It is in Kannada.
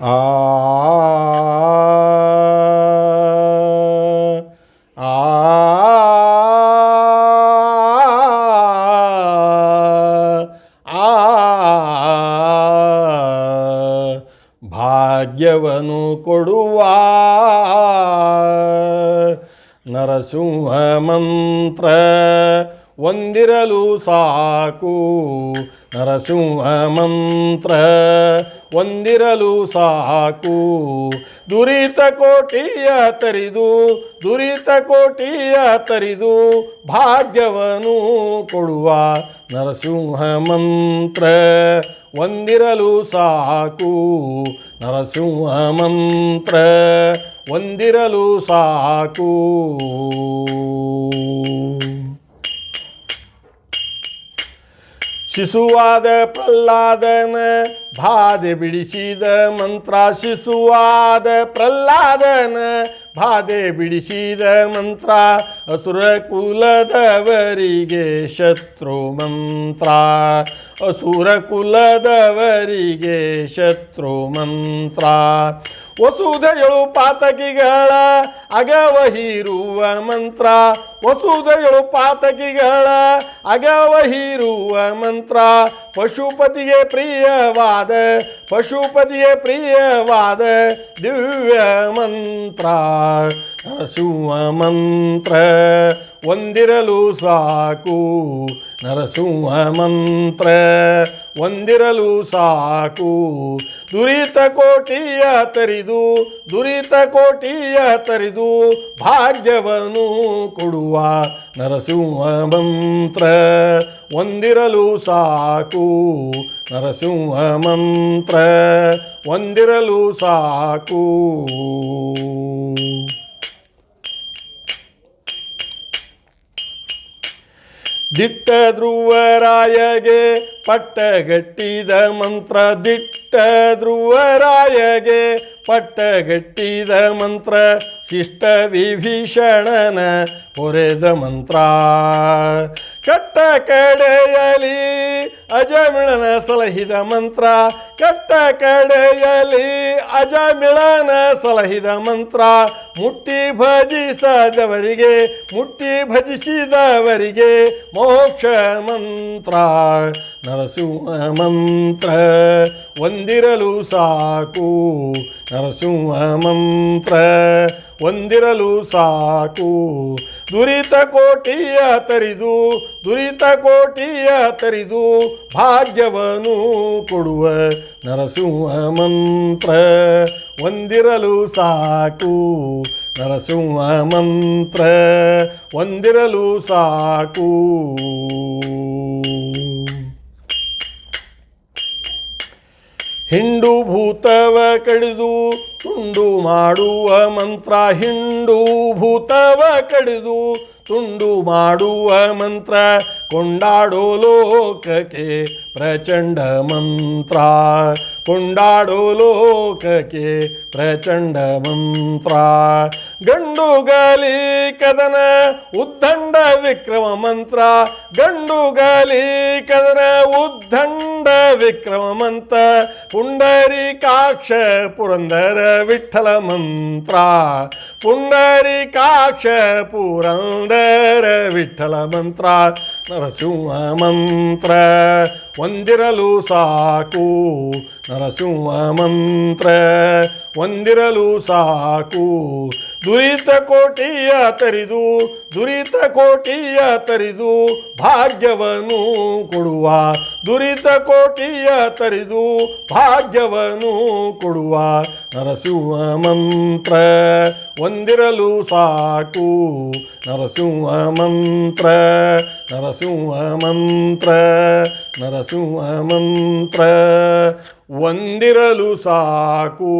ಆ ಭಾಗ್ಯವನ್ನು ಕೊಡುವ ನರಸಿಂಹ ಮಂತ್ರ ಒಂದಿರಲು ಸಾಕು ನರಸಿಂಹ ಮಂತ್ರ. ಒಂದಿರಲು ಸಾಕು ದುರಿತ ಕೋಟಿಯ ತರಿದು, ದುರಿತ ಕೋಟಿಯ ತರಿದು ಭಾಗ್ಯವನ್ನು ಕೊಡುವ ನರಸಿಂಹ ಮಂತ್ರ. ಒಂದಿರಲು ಸಾಕು ನರಸಿಂಹ ಮಂತ್ರ. ಒಂದಿರಲು ಸಾಕು ಶಿಶುವಾದ ಪ್ರಹ್ಲಾದನ ಬಾಧೆ ಬಿಡಿಸಿದ ಮಂತ್ರ, ಶಿಶುವಾದ ಪ್ರಹ್ಲಾದನ ಬಾಧೆ ಬಿಡಿಸಿದ ಮಂತ್ರ, ಅಸುರ ಕುಲದವರಿಗೆ ಶತ್ರು ಮಂತ್ರ. ಅಸುರ ಕುಲದವರಿಗೆ ಶತ್ರು ಮಂತ್ರ. ವಸುಧೆಯಳು ಪಾತಕಿಗಳ ಅಗವ ಹೀರುವ ಮಂತ್ರ. ವಸುಧೆಯಳು ಪಾತಕಿಗಳ ಅಗವ ಹೀರುವ ಮಂತ್ರ. ಪಶುಪತಿಗೆ ಪ್ರಿಯವಾದ ಪಶುಪತಿಗೆ ಪ್ರಿಯವಾದ ದಿವ್ಯ ಮಂತ್ರ. ನರಸಿಂಹ ಮಂತ್ರ, ಒಂದಿರಲು ಸಾಕು. ನರಸಿಂಹ ಮಂತ್ರ, ಒಂದಿರಲು ಸಾಕು. ದುರಿತ ಕೋಟಿಯ ತರಿದು, ದುರಿತ ಕೋಟಿಯ ತರಿದು ಭಾಗ್ಯವನ್ನು ಕೊಡುವ ನರಸಿಂಹ ಮಂತ್ರ. ಒಂದಿರಲು ಸಾಕು ನರಸಿಂಹ ಮಂತ್ರ. ಒಂದಿರಲು ಸಾಕು. ದಿಟ್ಟ ಧ್ರುವರಾಯಗೆ ಪಟ್ಟಗಟ್ಟಿದ ಮಂತ್ರ ದಿಟ್ಟ ಧ್ರುವರಾಯಗೆ ಪಟ್ಟಗಟ್ಟಿದ ಮಂತ್ರ ಶಿಷ್ಟ ವಿಭೀಷಣನ ಹೊರೆದ ಮಂತ್ರ. ಕಟ್ಟ ಕಡೆಯಲಿ ಅಜಮಿಳನ ಸಲಹಿದ ಮಂತ್ರ, ಕಟ್ಟ ಕಡೆಯಲಿ ಅಜಮಿಳನ ಸಲಹಿದ ಮಂತ್ರ, ಮುಟ್ಟಿ ಭಜಿಸದವರಿಗೆ ಮುಟ್ಟಿ ಭಜಿಸಿದವರಿಗೆ ಮೋಕ್ಷ ಮಂತ್ರ, ನರಸಿಂಹ ಮಂತ್ರ ಒಂದಿರಲು ಸಾಕು ನರಸಿಂಹ ಮಂತ್ರ. ಒಂದಿರಲು ಸಾಕು. ದುರಿತ ಕೋಟಿಯ ತರಿದು, ದುರಿತ ಕೋಟಿಯ ತರಿದು ಭಾಗ್ಯವನು ಕೊಡುವ ನರಸಿಂಹ ಮಂತ್ರ. ಒಂದಿರಲು ಸಾಕು, ನರಸಿಂಹ ಮಂತ್ರ. ಒಂದಿರಲು ಸಾಕು. ಹಿಂಡು ಭೂತವ ಕಡಿದು ತುಂಡು ಮಾಡುವ ಮಂತ್ರ ಹಿಂಡು ಭೂತವ ಕಡಿದು ತುಂಡು ಮಾಡುವ ಮಂತ್ರ ಕೊಂಡಾಡೋ ಲೋಕಕ್ಕೆ ಪ್ರಚಂಡ ಮಂತ್ರ ಕೊಂಡಾಡೋ ಲೋಕಕ್ಕೆ ಪ್ರಚಂಡ ಮಂತ್ರ ಗಂಡುಗಲಿ ಕದನ ಉದ್ದಂಡ ವಿಕ್ರಮ ಮಂತ್ರ ಗಂಡುಗಲಿ ಕದನ ಉದ್ದಂಡ ವಿಕ್ರಮ ಮಂತ್ರ ಪುಂಡರೀಕಾಕ್ಷ ಪುರಂದರ ವಿಠಲ ಮಂತ್ರ ಪುಂಡರೀಕಾಕ್ಷ ಪುರಂದರ ವಿಠಲ ಮಂತ್ರ ನರಸಿಂಹ ಮಂತ್ರ. ಒಂದಿರಲು ಸಾಕು ನರಸಿಂಹ ಮಂತ್ರ. ಒಂದಿರಲು ಸಾಕು ದುರಿತ ಕೋಟಿಯ ತರಿದು, ದುರಿತ ಕೋಟಿಯ ತರಿದು ಭಾಗ್ಯವನ್ನು ಕೊಡುವ. ದುರಿತ ಕೋಟಿಯ ತರಿದು ಭಾಗ್ಯವನ್ನು ಕೊಡುವ. ನರಸಿಂಹ ಮಂತ್ರ ಒಂದಿರಲು ಸಾಕು. ನರಸಿಂಹ ಮಂತ್ರ ನರಸಿಂಹ ಮಂತ್ರ ನರಸಿಂಹ ಮಂತ್ರ ಒಂದಿರಲು ಸಾಕು.